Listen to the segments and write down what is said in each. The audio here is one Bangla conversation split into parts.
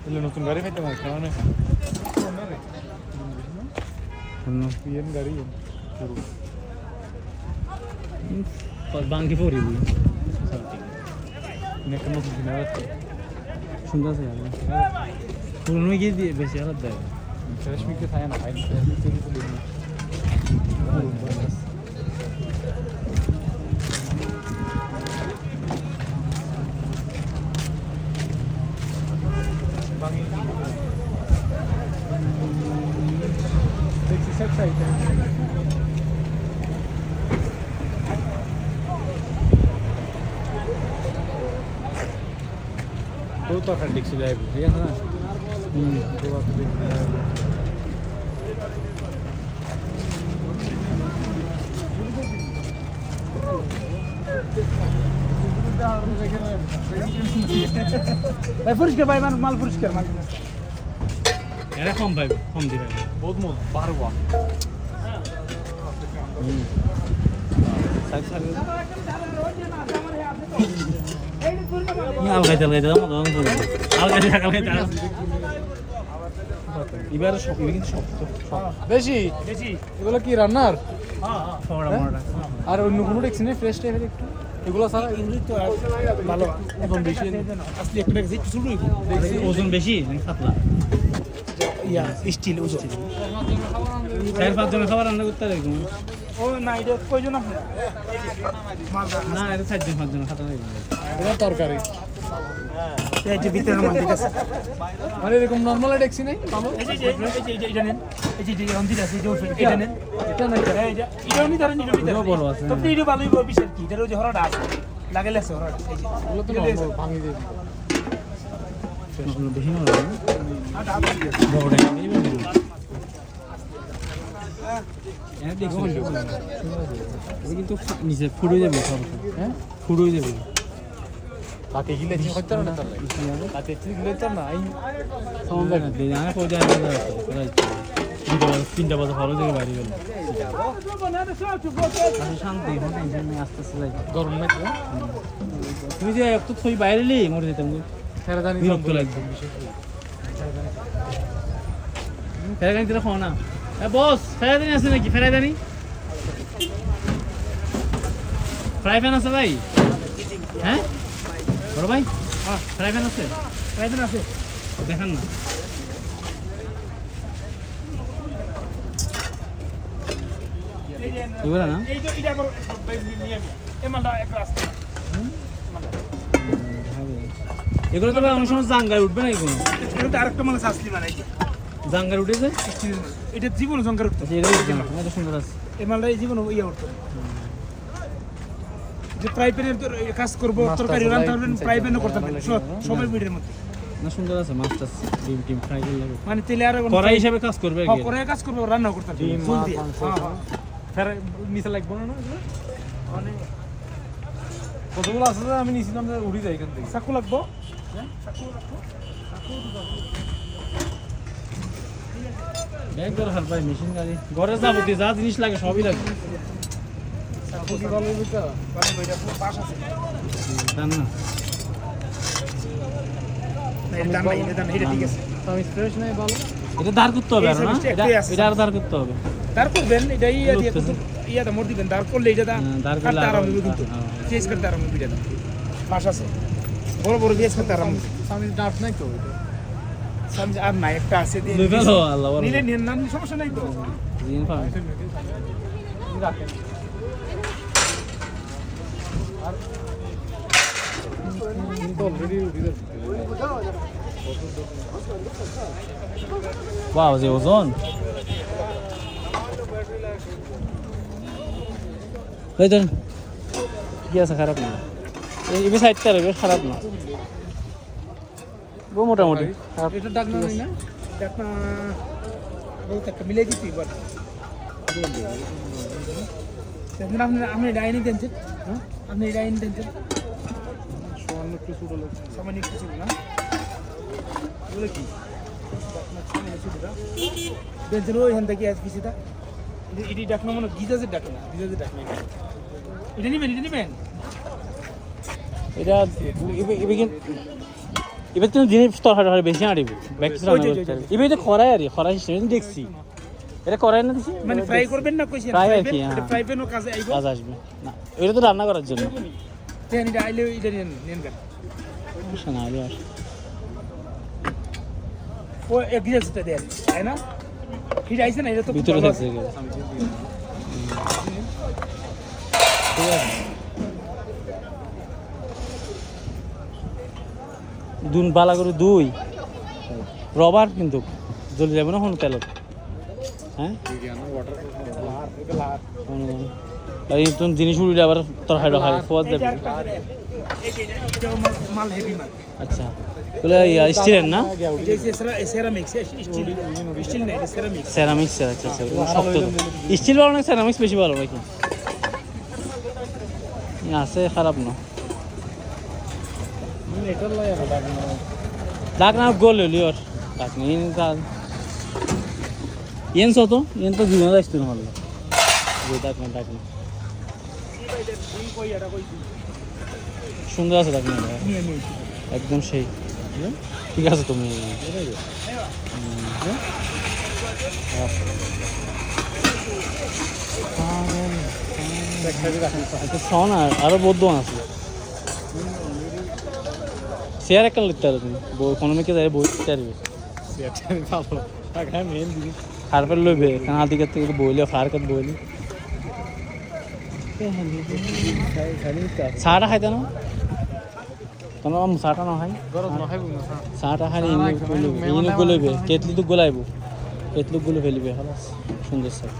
তাহলে নতুন গাড়ি খাইতে পারে কেমন পিএন গাড়ি পুরো বাঙ্গি পড়ি বুঝি একটা নতুন কিনা যাচ্ছে সুন্দর আছে পুরনো গিয়ে দিয়ে বেশি আলাদা দেয় রেশমিকে থাকে না ভাই রেশমিক থেকে তো দেখি দেখছি সব সাইড তো তো খালি দেখছি যাই ঠিক আছে না হুম তো বাকি দেখছি যাই ভাই পরিষ্কার ভাই মাল মাল পরিষ্কার মাল এরা কম পাইবে কম দিবে বহুত এবার সব কিন্তু সব বেশি? বেশি। এগুলো কি রান্নার? আর অন্য কোনো দেখছি না ফ্রেশ টাইপের একটু? এগুলো ছাড়া এগুলি তো ভালো ওজন বেশি। আসলে একটা দেখছি দেখছি ওজন বেশি পাতলা। ইয়া স্টিল ওজন। চার পাঁচ জনের খাবার রান্না করতে দেখুন ও না এটা কয়জন না এটা চার জন পাঁচ জনের খাতা এটা তরকারি। এই ভিতরে মাল আছে? মানে এরকম নর্মাল নাই? ভালো এই যে এই যে এই এটা নেন। এই যে এই অন্দির আছে যে ওষুধ এটা নেন। এটা না এই যে এটাও নি ধরেন। এটাও নি বড় আছে, তো এটা ভালোই বড় বিশেষ কি? এটার ওই যে হরটা আছে। লাগাইলে আছে হরটা এই যে। এগুলো তো নর্মাল ভাঙি দিয়ে বেশি নয় বড় কিন্তু নিচে ফুড়ে যাবে হ্যাঁ? ফুড়ে যাবে। না তার চিন গিলে তো না এই আমি পৌঁছে তিনটা বাজে ভালো থেকে বাড়ি গেল শান্তি আস্তে আস্তে গরম তো তুমি যে একটু থই বাইরে এলি মরে যেতাম বিরক্ত লাগবে ফেরাগানি দিলে খাও না এ বস ফেরাদানি আছে নাকি ফেরাদানি ফ্রাই প্যান আছে ভাই হ্যাঁ বড় ভাই? ফ্রাই প্যান আছে? কয়জন আছে। দেখান না। এগুলো না? এই যে এটা করো নিয়ে আমি এই মালটা এগুলো তো অনেক সময় জাঙ্গায় উঠবে না এগুলো এটা আরেকটা আছে আসলি মানে জাঙ্গায় উঠেছে? এটা জীবন সংখ্যা উঠতো আচ্ছা এটা এত সুন্দর আছে। এই মালটা এই জীবন ইয়ে উঠতো যে ফ্রাই প্যানের কাজ করব তরকারি আছে, রান্না লাইট ফ্রাই প্যানও করতে পারবেন সব সবাই ভিড়ের মধ্যে। না সুন্দর আছে মাছটা ডিম টিম ফ্রাই করলে মানে তেলে আর কড়াই হিসাবে কাজ করবে আর কি করে কাজ করব রান্না করতে পারবেন ডিম, মাছ। মাংস, হ্যাঁ, হ্যাঁ। ফেরা নিচে লাগবে না না? এগুলো? কতগুলো আছে আমি নিয়েছিলাম যে উড়ি যাই এখান থেকে। চাকু লাগবো? ব্যাগ ধর হার ভাই মেশিন গাড়ি। ঘরে যাবতীয় যা জিনিস লাগে সবই লাগবে। এটা করতে হবে আর না? এটা একটাই আছে। এটা আর ধার করতে হবে। দাঁড় করবেন এটা ইয়া দিয়ে বুঝতেছি। ইয়াটা মোট দিবেন দাঁড় করলে এটা হ্যাঁ, দাঁড় করলে আরাম আরাম- হবে কিন্তু। হ্যাঁ, করতে আরাম হবে এটা। পাশ আছে। বড় বড় করতে আরাম হবে। নাই তো? ওইটা সামনে আর নাই একটা আছে দিয়ে নিলে নিন না সমস্যা নাই তো। জিন রাখেন। ওয়াও যে ওজন কি আছে খারাপ না এই সাইডটা রে খারাপ না ও মোটামুটি খারাপ এটা ডাক না না দিতে এবার সেদিন আপনি আপনি ডাইনি টেনছেন হ্যাঁ? আপনি ডাইনি টেনছেন সামান্য একটু ছোট লাগছে সামান্য একটু ছিল না? বলে কি? আপনার সামনে ছোটটা টেনছেন ওইখান থেকে আজ পিছিয়ে এটি ডাক না মনে গিজাজের ডাক না? গিজাজের ডাক এটা। এটা নিবেন এটা নিবেন। এটা এবার এবার কিন্তু জিনিস বেশি এটা আর সিস্টেম দেখছি। এটা করাই না দেখছি মানে ফ্রাই করবেন না কইছেন? আর কি, হ্যাঁ। ফ্রাই কাজে আইবো? কাজ আসবে। না এটা তো রান্না করার জন্য। এটা আইলে এটা নেন নেন কেন সমস্যা না হলে আর ও এক গিলাসটা দেন। তাই না? ঠিক না এটা তো ভিতরে থাকছে ঠিক আছে। দুন বালা করে দুই। রবার কিন্তু জ্বলে যাবে না কোনো তেলত হ্যাঁ? তুমি জিনিস উড়িলে আবার তরকারি টরকারি খোয়া মাল আচ্ছা। না? আচ্ছা আচ্ছা আছে, খারাপ না। গোল হলি ওর। यांचं होतो यांचं घेऊनच असतो ना मला সুন্দর আছে টাকনা একদম সেই ঠিক আছে তুমি শোন আর আরও বৌদ্ধ আছে শেয়ার একটা লিখতে পারো তুমি বই ইকোনমিকে যাই বই চেয়ার মেন খারপের লইবে কানা দিকে থেকে বইলে ফারকাত বইলে চাটা খাইতে না কেন চাটা না খাই চাটা খাই ইনু গলাইবে কেটলিটো গলাইব কেটলি গুলো ফেলিবে খালাস সুন্দর চাই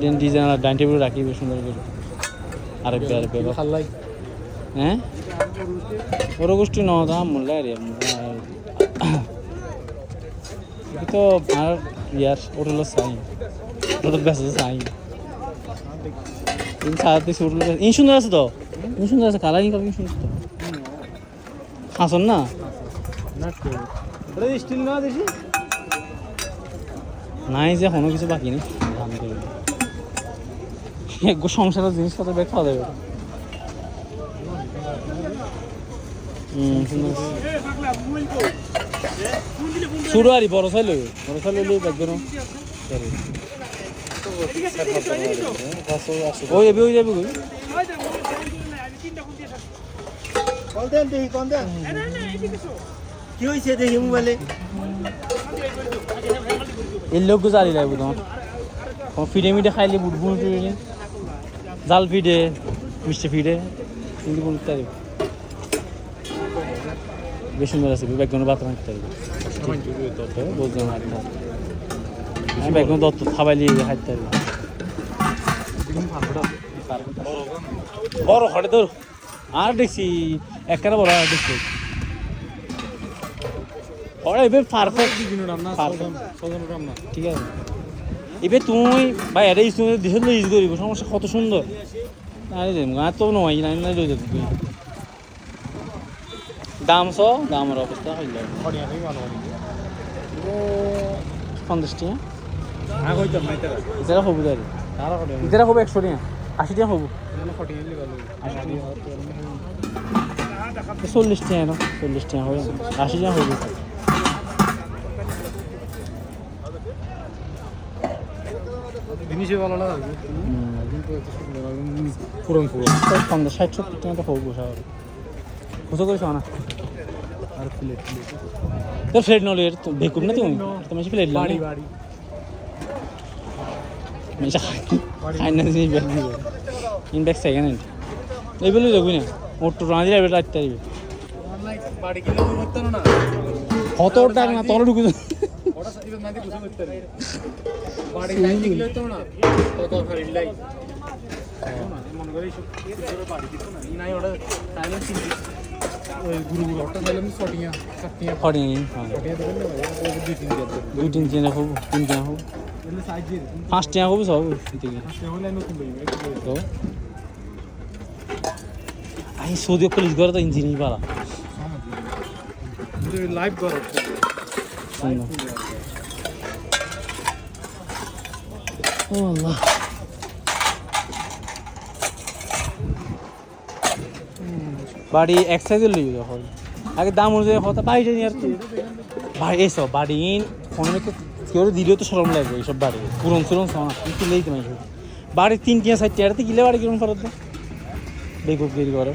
দেন ডিজাইন আর ডাইনিং টেবিল রাখিবে সুন্দর করে আরেকবে আরেকবে হ্যাঁ ওর গোষ্ঠী ন দাম মোল্লা রে তো আর ইয়ার ওটা চাই ওটা বেসে চাই ইন সাথে সুর ইন সুন্দর আছে তো? ইন সুন্দর আছে কালারিং কালারিং সুন্দর তো। হাসন না? স্টিল না দেখি। নাই যে কোনো কিছু বাকি নেই। দাম করে একগো সংসারের জিনিসপত্র বের খাওয়া যাবে। হুম সুন্দর শুরু আরি বড় চাই লই বড় চাই লইলে একজন ওই এবি ওই যাবি কই? কল দেন দেখি কল দেন কি হয়েছে দেখি মোবাইলে এর লোক লাগবে তোমার ফিডে মিডে খাইলে বুটবুন টুড়ে জাল ফিডে মিষ্টি ফিডে কিন্তু কোনো তারিখ বেশ সুন্দর আছে বেগুনের বাতা মারতে পারবে বুঝলাম আমি বেগুন দত্ত খাবাইলি খাইতে পারবে বড় হটে তোর আর দেখছি, একখানা বড় আর দেখছি। ওরা এবার এবার তুমি ভাই, এটা ইউজ করে ইউজ করিব সমস্যা কত সুন্দর। আরে আর তো নয় না লই যাবি। তুই দাম ছ দামের অবস্থা হইল। পঞ্চাশ টাকা। এছাড়া হবু দাঁড়ি এছাড়া হব একশো টাকা আশি টাকা হব। চল্লিশ টাকা না চল্লিশ টাকা হবে আশি টাকা হব। জিনিসে ভালো লাগে পুরন পুরন। পঞ্চাশ ষাট সত্তর টাকা তো হব স্বাভাবিক করেছ না? আর প্লেট তো ফ্লেট নলে ভেকুম না তুমি? তুমি ফ্লেট বাড়ি বাড়ি। খাই না জিনিস ব্যাগ দিবে ইনডেক্স সেকেন্ড হ্যান্ড এইগুলো দেখবি না? ওর তো রাঁধি যাবে রাখতে আসবে। কত টাকা না। তলে ঢুকে লাই। মনে করে গুরু গুরু ওটা তাইলে ছটিয়া সাতটিয়া। ফড়ি ছটিয়া দেবেন না দুই তিন দিয়ে দুই তিন তিন হব। তিন পাঁচ টাকা হব সব তো? আই সৌদি পুলিশ ঘরে তো জিনিস পালা লাইভ ও আল্লাহ। বাড়ি এক সাইজের লই যখন। আগে দাম অনুযায়ী কথা বাড়ি জানি আর তুই ভাই এসব বাড়ি ফোনে কেউ দিলেও তো সরম লাগবে এইসব বাড়ি। পুরন সুরন সোনা কিন্তু লেই তোমার বাড়ি তিন টিয়া সাইড টিয়াতে গিলে বাড়ি কিরম ফেরত বেকুব গিরি করে।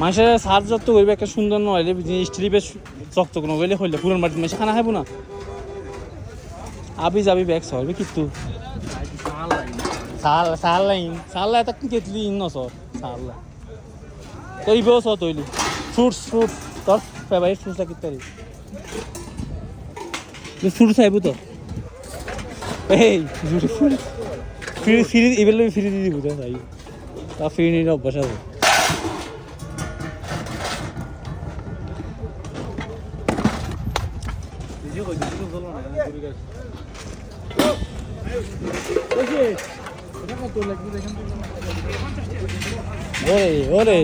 মানুষের সার যত্ন করবে একটা সুন্দর নইলে স্টিলিপে চকচক নগলে হইলে পুরন বাড়িতে মাসে খানা খাব না। আবি যাবি ব্যাগ সরবে কিন্তু সাল সাল লাইন সাল তাক কেতলি ইন নসর। সাল লাই তো ইবেও সহ তৈলি ফ্রুটস ফ্রুটস তোর ফেভারিট ফ্রুটস কিতে রে ফ্রুটস আইবো তো এই ফ্রুট ফ্রি ফ্রি এবেল ফ্রি দিয়ে দিব তো তাই তা ফ্রি নিয়ে অভ্যাস আছে নিজে ওরে ওরে।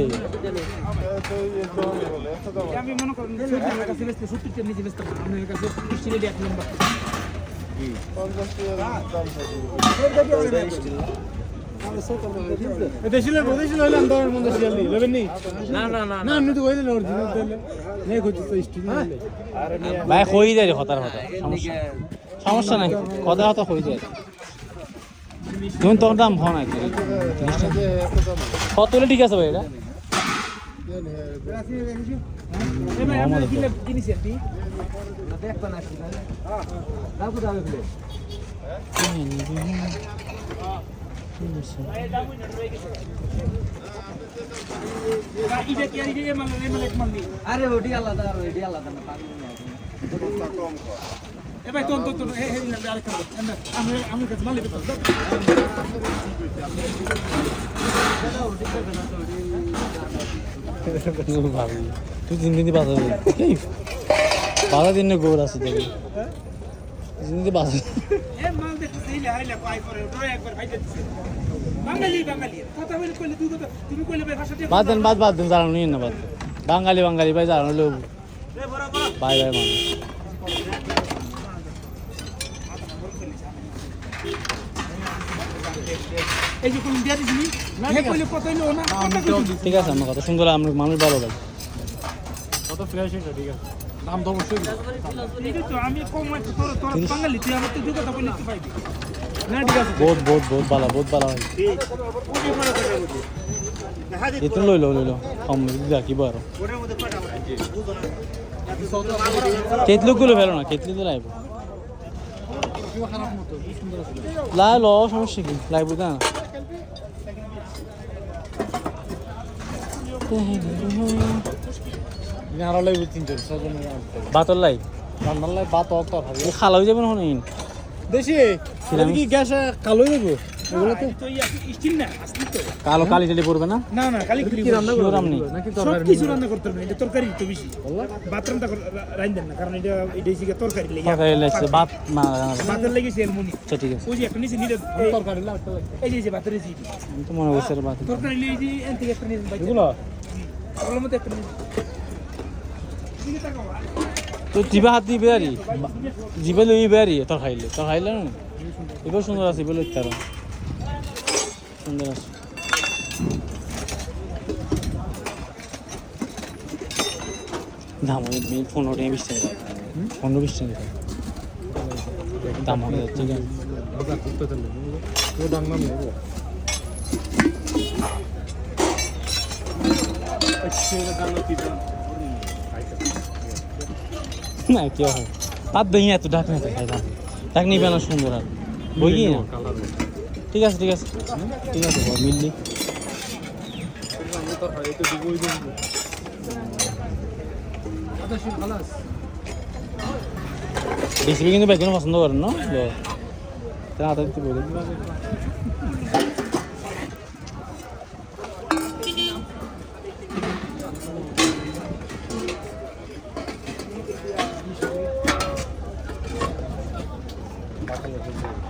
আমি মনে করেন সত্তরের কাছে বেচতে সত্তরটার নিচে বেচতে আপনার কাছে স্টিলের এক নম্বর দেশিলে দেশিলে হইলে আন্দার মধ্যে শিয়াল নি লেবেন নি না না না না আমি তো কইলে না অরিজিনাল তেলে নেই কইতে তো স্টিল ভাই হয়ে যায় হতা সমস্যা নাই। কথা হতা হয়ে যায় তুমি তোর দাম ভন একদম কত হলে ঠিক আছে ভাই এটা? আরে ওটি আলাদা, আর ওটি আলাদা এ ভাই তোন তোন হে হে আরেকটা আমি আমি কাছে মালিক তো ভাবি তুই তিন দিন বাজার এই বাজার দিন গোবর আছে দেখি তিন দিন এ মাল দেখতে চাইলে হাইলে পাই করে? ওটা একবার ভাইতে দিছে। বাঙালি বাঙালি। কথা বলে কইলে তুই কথা তুমি কইলে ভাই ভাষা বাদ দেন বাদ বাদ দেন জানানো নিন না বাদ। বাঙালি বাঙালি ভাই জানানো লোক ভাই বাই মানুষ। ঠিক আছে। আমার কথা। সুন্দর আমরা মানুষ ভালো লাগে কত ফ্রেশ এটা ঠিক আছে। দাম তো অবশ্যই আমি কম তোর তোর বাঙালি তুই আমার তো দুই কথা বললি তুই পাইবি। না ঠিক আছে। বহুত বহুত বহুত ভালো বহুত ভালো হয় এতে লইলো লইলো। কম রাখিব আর কেতলি গুলো ফেলো না কেতলি তো লাইব লাই ল সমস্যা কি? লাইব না আরও লাগবে তিনজন ছজন বাতর লাই রান্নার লাই ভাত অত হবে। খালা হয়ে যাবে না দেশি? কি গ্যাস কালো এগুলোতে তো ইয়া স্টিল না আসলি তো। কালো কালি টালি পড়বে না? না না খালি কি রান্না Sure করব আমনি। নাকি সব তরকারি কিছু রান্না করতে পারবেন এটা তরকারি তো বেশি। বাথরুমটা রাইন না কারণ এটা এটা হচ্ছে তরকারি লেগে। তরকারি লাগছে ভাত মা ভাতের লেগেছে এলমুনি আচ্ছা ঠিক আছে। ওই যে একটা নিচে নিলে তরকারি লাগতে এই যে ভাতের যে আমি তো মনে করছি ভাত তরকারি লেগে যে এন একটা নিয়ে এগুলো? ওগুলোর মধ্যে একটা নিয়ে তো জিবা হাত দিবে আরি জিবে লইবে আরি তোর খাইলে তোর খাইলে এবার সুন্দর আছে এবার লইতে আরও সুন্দর আছে দাম অনেক পনেরো টাকা বিশ টাকা পনেরো বিশ টাকা দাম হয়ে যাচ্ছে ঠিক না কি হবে তার দই এত ডাক না খাইলাম ডাক নিবে না সুন্দর আর বই না ঠিক আছে ঠিক আছে। ঠিক আছে মিললি রেসিপি কিন্তু বেগুন পছন্দ করেন, না? আদা দিতে বলে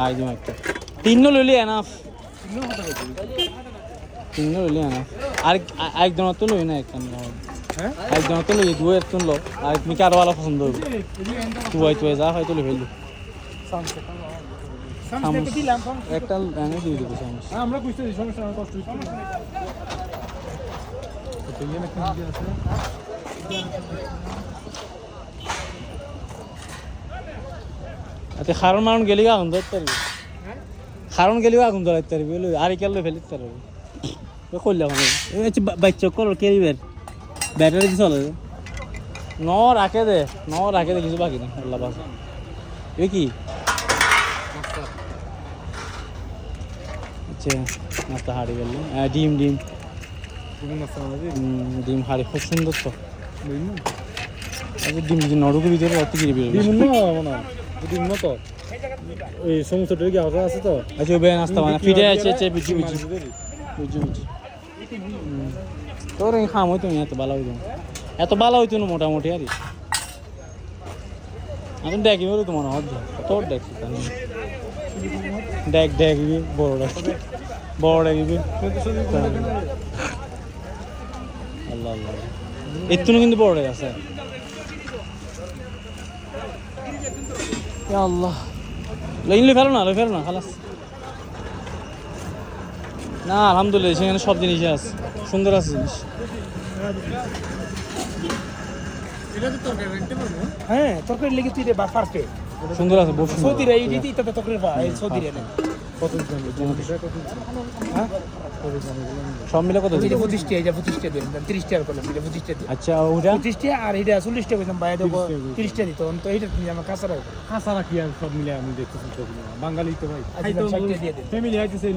আই দিম একটা। তিন লইলি এনাফ তিন লইলি এনাফ আর একজন তো লই না একখান হ্যাঁ? একজন তো লই দুই একজন লো আর তুমি কি আরও ভালো পছন্দ হবে তুই তুই যা হয়তো লই ফেললি একটা এনে দিয়ে দিবি হ্যাঁ আমরা সমস্যা কষ্ট না আছে আচ্ছা খারণ মারণ গেলি আগুন ধরতে পারবি? খারণ গেলেও আগুন ধরাইতে পারবি বলে আর কেন ফেলিতে পারবি। তো করলে এখন হচ্ছে বাচ্চা করো কেরিবের ব্যাটারি দিয়ে চলে। ন রাখে দে ন রাখে দে কিছু বাকি নেই আল্লাহ বাস এ কি? আচ্ছা নাস্তা হাড়ি গেল। ডিম ডিম। ডিম হাড়ি খুব সুন্দর তো। বুঝলি আচ্ছা ডিম যে নরকের ভিতরে অত কি বেরোবে? ডিম না না ডিম না তো এই সমস্যাটা কি আওতা আছে তো? আচ্ছা ওই নাস্তা মানে ফিটে আছে? আছে বুঝি বুঝি বুঝি বুঝি তোর খাম হইতো না এত ভালো হইতো এত ভালো হইতো না মোটামুটি আর। আমি দেখি বলে তো মনে তোর দেখছি। দেখ দেখবি বড় দেখবি বড় দেখবি আল্লাহ আল্লাহ। এর কিন্তু বড় আছে। ইয়া আল্লাহ লাইনলে ফেলো না ফেলো না খালাস না আলহামদুলিল্লাহ সেখানে সব জিনিসই আছে সুন্দর আছে জিনিস হ্যাঁ তরকারি লেগে তুই রে বা পারফেক্ট সুন্দর আছে বহুত সুন্দর সৌদি রে এই দিতে ইতা তরকারি পা এই সৌদি রে কত দাম হ্যাঁ? সব মিলে কত এটা দিলাম তিরিশ টাকা করলাম এটা আচ্ছা ওটা আর এটা চল্লিশ টাকা দিলাম বাইরে দেবো তিরিশ দিত তো এইটা তুমি আমার কাঁচা রাখি আর সব মিলে আমি দেখতেছি বাঙালি তো ভাই। আচ্ছা। ফ্যামিলি আইতেছে